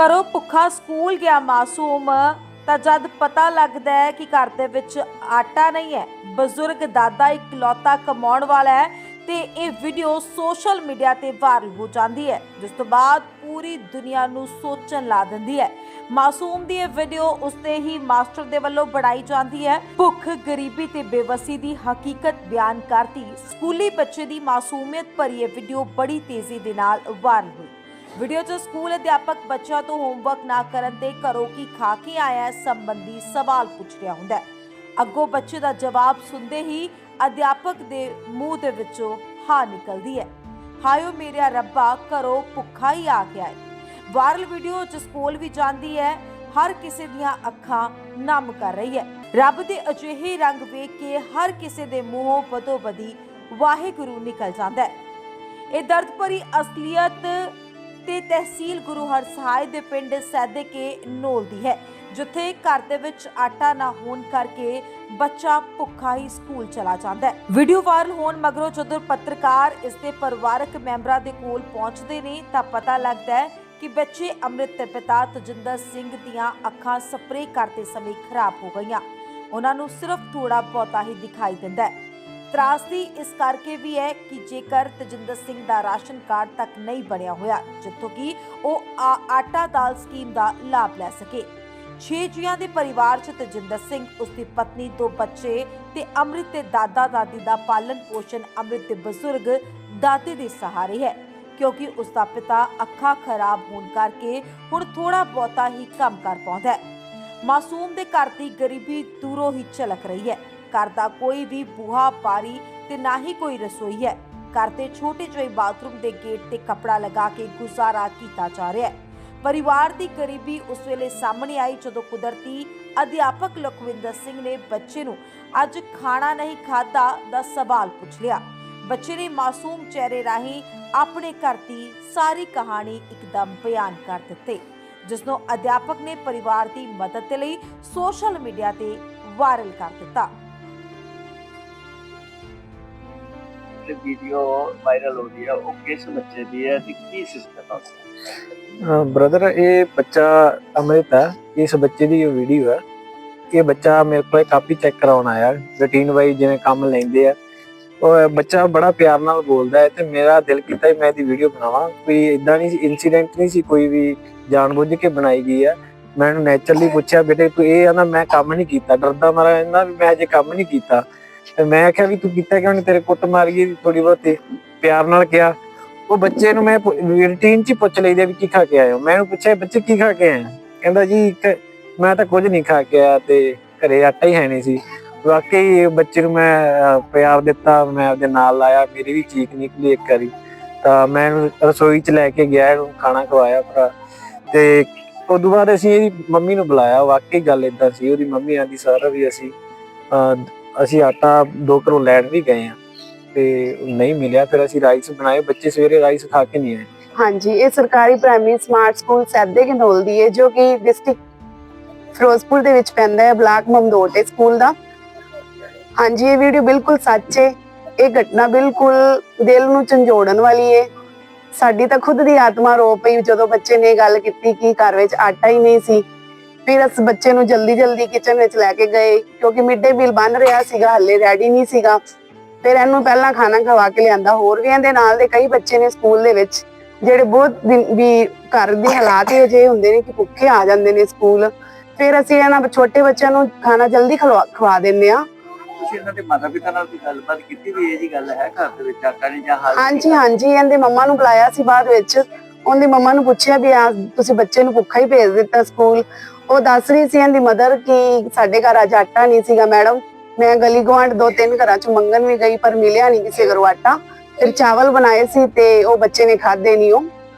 ਘਰੋਂ ਭੁੱਖਾ ਸਕੂਲ ਗਿਆ ਮਾਸੂਮ, ਤਾਂ ਜਦ ਪਤਾ ਲੱਗਦਾ ਹੈ ਕਿ ਘਰ ਦੇ ਵਿੱਚ ਆਟਾ ਨਹੀਂ ਹੈ, ਬਜ਼ੁਰਗ ਦਾਦਾ ਇਕਲੌਤਾ ਕਮਾਉਣ ਵਾਲਾ ਹੈ, ਤੇ ਇਹ ਵੀਡੀਓ ਸੋਸ਼ਲ ਮੀਡੀਆ ਤੇ ਵਾਇਰਲ ਹੋ ਜਾਂਦੀ ਹੈ, ਜਿਸ ਤੋਂ ਬਾਅਦ ਪੂਰੀ ਦੁਨੀਆ ਨੂੰ ਸੋਚਣ ਲਾ ਦਿੰਦੀ ਹੈ। ਮਾਸੂਮ ਦੀ ਇਹ ਵੀਡੀਓ ਉਸਦੇ ਹੀ ਮਾਸਟਰ ਦੇ ਵੱਲੋਂ ਬਣਾਈ ਜਾਂਦੀ ਹੈ। ਭੁੱਖ, ਗਰੀਬੀ ਤੇ ਬੇਵਸੀ ਦੀ ਹਕੀਕਤ ਬਿਆਨ ਕਰਦੀ ਸਕੂਲੀ ਬੱਚੇ ਦੀ ਮਾਸੂਮੀਅਤ ਭਰੀ ਇਹ ਵੀਡੀਓ ਬੜੀ ਤੇਜ਼ੀ ਦੇ ਨਾਲ ਵਾਇਰਲ ਹੋਈ। ਵੀਡੀਓ 'ਚ ਸਕੂਲ ਅਧਿਆਪਕ ਬੱਚਿਆਂ ਤੋਂ ਹੋਮਵਰਕ ਨਾ ਕਰਨ ਤੇ ਘਰੋਂ ਕੀ ਖਾ ਕੇ ਆਇਆ ਸੰਬੰਧੀ ਸਵਾਲ ਪੁੱਛ ਰਿਹਾ ਹੁੰਦਾ ਹੈ। ਅੱਗੋਂ ਬੱਚੇ ਦਾ ਜਵਾਬ ਸੁਣਦੇ ਹੀ ਅਧਿਆਪਕ ਦੇ ਮੂੰਹ ਦੇ ਵਿੱਚੋਂ ਹਾਂ ਨਿਕਲਦੀ ਹੈ। ਹਾਇਓ ਮੇਰਿਆ ਰੱਬਾ, ਘਰੋਂ ਭੁੱਖਾ ਹੀ ਆ ਗਿਆ ਹੈ। ਵਾਇਰਲ ਵੀਡੀਓ 'ਚ ਸਕੂਲ ਵੀ ਜਾਂਦੀ ਹੈ, ਹਰ ਕਿਸੇ ਦੀਆਂ ਅੱਖਾਂ ਨਮ ਕਰ ਰਹੀ ਹੈ। ਰੱਬ ਦੇ ਅਜਿਹੇ ਰੰਗ ਵੇਖ ਕੇ ਹਰ ਕਿਸੇ ਦੇ ਮੂੰਹੋਂ ਬਦੋ ਬਦੀ ਵਾਹਿਗੁਰੂ ਨਿਕਲ ਜਾਂਦਾ ਹੈ। ਇਹ ਦਰਦ ਭਰੀ ਅਸਲੀਅਤ ਤੇ ਤਹਿਸੀਲ ਗੁਰੂ ਹਰਸਹਾਏ ਦੇ ਪਿੰਡ ਸੈਦੇ ਕੇ ਨੋਲ ਦੀ ਹੈ, ਜਿੱਥੇ ਘਰ ਦੇ ਵਿੱਚ ਆਟਾ ਨਾ ਹੋਣ ਕਰਕੇ ਬੱਚਾ ਭੁੱਖਾ ਹੀ ਸਕੂਲ ਚਲਾ ਜਾਂਦਾ ਹੈ। ਵੀਡੀਓ ਵਾਇਰਲ ਹੋਣ ਮਗਰੋਂ ਜਦੋਂ ਪੱਤਰਕਾਰ ਇਸ ਦੇ ਪਰਿਵਾਰਕ ਮੈਂਬਰਾਂ ਦੇ ਕੋਲ ਪਹੁੰਚਦੇ ਨੇ, ਤਾਂ ਪਤਾ ਲੱਗਦਾ ਹੈ ਕਿ ਬੱਚੇ ਅੰਮ੍ਰਿਤ ਦੇ ਪਿਤਾ ਤਜਿੰਦਰ ਸਿੰਘ ਦੀਆਂ ਅੱਖਾਂ ਸਪਰੇਅ ਕਰਦੇ ਸਮੇਂ ਖਰਾਬ ਹੋ ਗਈਆਂ। ਉਹਨਾਂ ਨੂੰ ਸਿਰਫ ਥੋੜਾ ਬਹੁਤਾ ਹੀ ਦਿਖਾਈ ਦਿੰਦਾ ਹੈ। ਤਰਾਸਦੀ ਇਸ ਕਰਕੇ ਵੀ ਹੈ ਕਿ ਜੇਕਰ ਤਜਿੰਦਰ ਸਿੰਘ ਦਾ ਰਾਸ਼ਨ ਕਾਰਡ ਤੱਕ ਨਹੀਂ ਬਣਿਆ ਹੋਇਆ, ਜਿੱਥੋਂ ਕਿ ਉਹ ਆਟਾ ਦਾਲ ਸਕੀਮ ਦਾ ਲਾਭ ਲੈ ਸਕੇ। ਛੇ ਜੀਆਂ ਦੇ ਪਰਿਵਾਰ 'ਚ ਤਜਿੰਦਰ ਸਿੰਘ, ਉਸ ਦੀ ਪਤਨੀ, ਦੋ ਬੱਚੇ ਤੇ ਅੰਮ੍ਰਿਤ ਦੇ ਦਾਦਾ ਦਾਦੀ ਦਾ ਪਾਲਣ ਪੋਸ਼ਣ ਅੰਮ੍ਰਿਤ ਦੇ ਬਜ਼ੁਰਗ ਦਾਦੇ ਦੇ ਸਹਾਰੇ ਹੈ, ਕਿਉਂਕਿ ਉਸ ਦਾ ਪਿਤਾ ਅੱਖਾਂ ਖਰਾਬ ਹੋਣ ਕਰਕੇ ਹੁਣ ਥੋੜਾ ਬਹੁਤਾ ਹੀ ਕੰਮ ਕਰ ਪਾਉਂਦਾ ਹੈ। ਮਾਸੂਮ ਦੇ ਘਰ ਦੀ ਗਰੀਬੀ ਦੂਰੋਂ ਹੀ ਝਲਕ ਰਹੀ ਹੈ। ਘਰ ਦਾ ਕੋਈ ਵੀ ਬੂਹਾ ਬਾਰੀ ਤੇ ਨਾ ਹੀ ਕੋਈ ਰਸੋਈ ਹੈ। ਘਰ ਦੇ ਛੋਟੇ ਜਿਹੇ ਬਾਥਰੂਮ ਦੇ ਗੇਟ ਤੇ ਕੱਪੜਾ ਲਗਾ ਕੇ ਗੁਜ਼ਾਰਾ ਕੀਤਾ ਜਾ ਰਿਹਾ ਹੈ। ਪਰਿਵਾਰ ਦੀ ਗਰੀਬੀ ਉਸ ਵੇਲੇ ਸਾਹਮਣੇ ਆਈ ਜਦੋਂ ਕੁਦਰਤੀ ਅਧਿਆਪਕ ਲਖਵਿੰਦਰ ਸਿੰਘ ਨੇ ਬੱਚੇ ਨੂੰ ਅੱਜ ਖਾਣਾ ਨਹੀਂ ਖਾਦਾ ਦਾ ਸਵਾਲ ਪੁੱਛ ਲਿਆ। ਬੱਚੇ ਨੇ ਮਾਸੂਮ ਚਿਹਰੇ ਰਾਹੀਂ ਆਪਣੇ ਘਰ ਦੀ ਸਾਰੀ ਕਹਾਣੀ ਇੱਕਦਮ ਬਿਆਨ ਕਰ ਦਿੱਤੀ ਜਿਸ ਨੂੰ ਅਧਿਆਪਕ ਨੇ ਪਰਿਵਾਰ ਦੀ ਮਦਦ ਦੇ ਲਈ ਸੋਸ਼ਲ ਮੀਡੀਆ ਤੇ ਵਾਇਰਲ ਕਰ ਦਿੱਤਾ। ਜਿਹੜੀ ਵੀਡੀਓ ਵਾਇਰਲ ਹੋ ਰਹੀ ਹੈ ਉਹ ਕਿਸ ਬੱਚੇ ਦੀ ਹੈ ਤੇ ਕੀ ਸਿਸਟਮ ਹੈ ਬ੍ਰਦਰ ਇਹ ਬੱਚਾ ਅੰਮ੍ਰਿਤ ਹੈ। ਇਸ ਬੱਚੇ ਦੀ ਇਹ ਵੀਡੀਓ ਹੈ। ਇਹ ਬੱਚਾ ਮੇਰੇ ਕੋਲ ਕਾਪੀ ਚੈੱਕ ਕਰਾਉਣ ਆਇਆ। ਰੂਟੀਨ ਵਾਈਜ਼ ਜਿਵੇਂ ਕੰਮ ਲੈਂਦੇ ਆ। ਉਹ ਬੱਚਾ ਬੜਾ ਪਿਆਰ ਨਾਲ ਬੋਲਦਾ ਹੈ ਤੇ ਮੇਰਾ ਦਿਲ ਕੀਤਾ ਮੈਂ ਇਹਦੀ ਵੀਡੀਓ ਬਣਾਵਾਂ। ਕੋਈ ਇਦਾਂ ਨਹੀਂ ਇਨਸੀਡੈਂਟ ਨਹੀਂ ਸੀ ਕੋਈ ਵੀ ਜਾਣਬੁੱਝ ਕੇ ਬਣਾਈ ਗਈ ਹੈ ਮੈਂ ਇਹਨੂੰ ਨੇਚਰਲੀ ਪੁੱਛਿਆ, ਬੇਟੇ ਤੂੰ ਇਹ ਆਂਦਾ ਮੈਂ ਕੰਮ ਨਹੀਂ ਕੀਤਾ। ਡਰਦਾ ਮਾਰਾ ਇਹਨਾਂ ਵੀ ਮੈਂ ਅਜੇ ਕੰਮ ਨਹੀਂ ਕੀਤਾ। ਤੇ ਮੈਂ ਆਖਿਆ ਵੀ ਤੂੰ ਕੀਤਾ ਕਿਉਂ ਨਹੀਂ ਤੇਰੇ ਕੁੱਟ ਮਾਰੀ ਥੋੜੀ ਬਹੁਤੀ। ਪਿਆਰ ਨਾਲ ਕਿਹਾ। ਉਹ ਬੱਚੇ ਨੂੰ ਮੈਂ ਰੂਟੀਨ ਚ ਪੁੱਛ ਲਈਦੇ ਵੀ ਕੀ ਖਾ ਕੇ ਆਏ ਹੋ? ਮੈਂ ਉਹਨੂੰ ਪੁੱਛਿਆ ਬੱਚੇ ਕੀ ਖਾ ਕੇ ਆਏ ਕਹਿੰਦਾ ਜੀ ਮੈਂ ਤਾਂ ਕੁਝ ਨਹੀਂ ਖਾ ਕੇ ਆਇਆ ਤੇ ਘਰੇ ਆਟਾ ਹੀ ਹੈ ਨਹੀਂ ਸੀ। ਵਾਕਈ ਬੱਚੇ ਨੂੰ ਮੈਂ ਪਿਆਰ ਦਿੱਤਾ ਮੈਂ ਉਹਦੇ ਨਾਲ ਲਾਇਆ ਮੇਰੀ ਵੀ ਚੀਕ ਨਿਕਲੀ ਇੱਕ ਵਾਰੀ। ਤਾਂ ਮੈਂ ਰਸੋਈ ਚ ਲੈ ਕੇ ਗਿਆ ਇਹਨੂੰ ਖਾਣਾ ਖਵਾਇਆ ਭਰਾ। ਤੇ ਉਦੋਂ ਬਾਅਦ ਅਸੀਂ ਇਹਦੀ ਮੰਮੀ ਨੂੰ ਬੁਲਾਇਆ। ਵਾਕਈ ਗੱਲ ਇਦਾਂ ਸੀ ਉਹਦੀ ਮੰਮੀ ਆਂਦੀ ਸਾਰਾ ਵੀ ਅਸੀਂ ਅਹ, ਅਸੀਂ ਆਟਾ ਦੋ ਘਰੋਂ ਲੈਣ ਵੀ ਗਏ ਆ ਤੇ ਨਹੀਂ ਮਿਲਿਆ, ਫਿਰ ਅਸੀਂ ਰਾਈਸ ਬਣਾਏ। ਬੱਚੇ ਸਵੇਰੇ ਰਾਈਸ ਖਾ ਕੇ ਨਹੀਂ ਆਏ। ਹਾਂਜੀ, ਇਹ ਸਰਕਾਰੀ primary smart school Saide Ghanaul ਦੀ ਹੈ, ਜੋ ਕਿ ਡਿਸਟ੍ਰਿਕਟ ਫਿਰੋਜ਼ਪੁਰ ਦੇ ਵਿੱਚ ਪੈਂਦਾ ਹੈ, ਬਲਾਕ ਮਮਦੋਟੇ ਸਕੂਲ ਦਾ। ਹਾਂਜੀ, ਇਹ ਵੀਡੀਓ ਬਿਲਕੁਲ ਸੱਚ ਹੈ। ਇਹ ਘਟਨਾ ਬਿਲਕੁਲ ਦਿਲ ਨੂੰ ਝੰਜੋੜਨ ਵਾਲੀ ਹੈ। ਸਾਡੀ ਤਾਂ ਖੁਦ ਦੀ ਆਤਮਾ ਰੋ ਪਈ ਜਦੋਂ ਬੱਚੇ ਨੇ ਗੱਲ ਕੀਤੀ ਕਿ ਘਰ ਵਿੱਚ ਆਟਾ ਹੀ ਨਹੀਂ ਸੀ। ਫਿਰ ਅਸੀਂ ਬੱਚੇ ਨੂੰ ਜਲਦੀ ਜਲਦੀ ਕਿਚਨ ਵਿੱਚ ਲੈ ਕੇ ਗਏ ਕਿਉਂਕਿ ਮਿੱਡੇ ਮੀਲ ਬਣ ਰਿਹਾ ਸੀਗਾ ਹੱਲੇ ਰੈਡੀ ਨਹੀਂ ਸੀਗਾ। ਫਿਰ ਇਹਨੂੰ ਪਹਿਲਾਂ ਖਾਣਾ ਖਵਾ ਕੇ ਲਿਆਂਦਾ ਹੋਰ ਵੀ ਇਹਦੇ ਨਾਲ ਦੇ ਕਈ ਬੱਚੇ ਨੇ ਸਕੂਲ ਦੇ ਵਿੱਚ ਜਿਹੜੇ ਬਹੁਤ ਦਿਨ ਵੀ ਘਰ ਦੇ ਹਾਲਾਤ ਹੀ ਅਜੇ ਹੁੰਦੇ ਨੇ ਕਿ ਭੁੱਖੇ ਆ ਜਾਂਦੇ ਨੇ ਸਕੂਲ ਫਿਰ ਅਸੀਂ ਇਹਨਾਂ ਛੋਟੇ ਬੱਚਿਆਂ ਨੂੰ ਖਾਣਾ ਜਲਦੀ ਖਵਾ ਦਿੰਦੇ ਆ ਤੁਸੀਂ ਇਹਨਾਂ ਦੇ ਮਾਤਾ ਪਿਤਾ ਨਾਲ ਵੀ ਗੱਲਬਾਤ ਕੀਤੀ ਵੀ ਇਹ ਜੀ ਗੱਲ ਹੈ ਘਰ ਦੇ ਵਿੱਚ ਆਟਾ ਨਹੀਂ ਜਾਂ ਹਾਲ ਹਾਂਜੀ ਹਾਂਜੀ ਇਹਦੇ ਮੰਮਾ ਨੂੰ ਬੁਲਾਇਆ ਸੀ ਬਾਅਦ ਵਿੱਚ। ਉਹਦੀ ਮੰਮਾ ਨੂੰ ਪੁੱਛਿਆ ਵੀ ਆ ਤੁਸੀਂ ਬੱਚੇ ਨੂੰ ਭੁੱਖਾ ਹੀ ਭੇਜ ਦਿੱਤਾ ਸਕੂਲ ਉਹ ਦੱਸ ਰਹੀ ਸੀ ਇਹਦੀ ਮਦਰ ਕਿ ਸਾਡੇ ਘਰ ਅੱਜ ਆਟਾ ਨਹੀਂ ਸੀਗਾ ਮੈਡਮ ਮੈਂ ਗਲੀ ਗਵਾਂਢ ਦੋ ਤਿੰਨ ਘਰਾਂ ਚ ਮੰਗਣ ਵੀ ਗਈ ਪਰ ਮਿਲਿਆ ਨਹੀਂ ਕਿਸੇ ਘਰੋਂ ਆਟਾ। ਫਿਰ ਚਾਵਲ ਬਣਾਏ ਸੀ ਤੇ ਉਹ ਬੱਚੇ ਨੇ ਖਾਦੇ ਨਹੀਂ ਉਹ।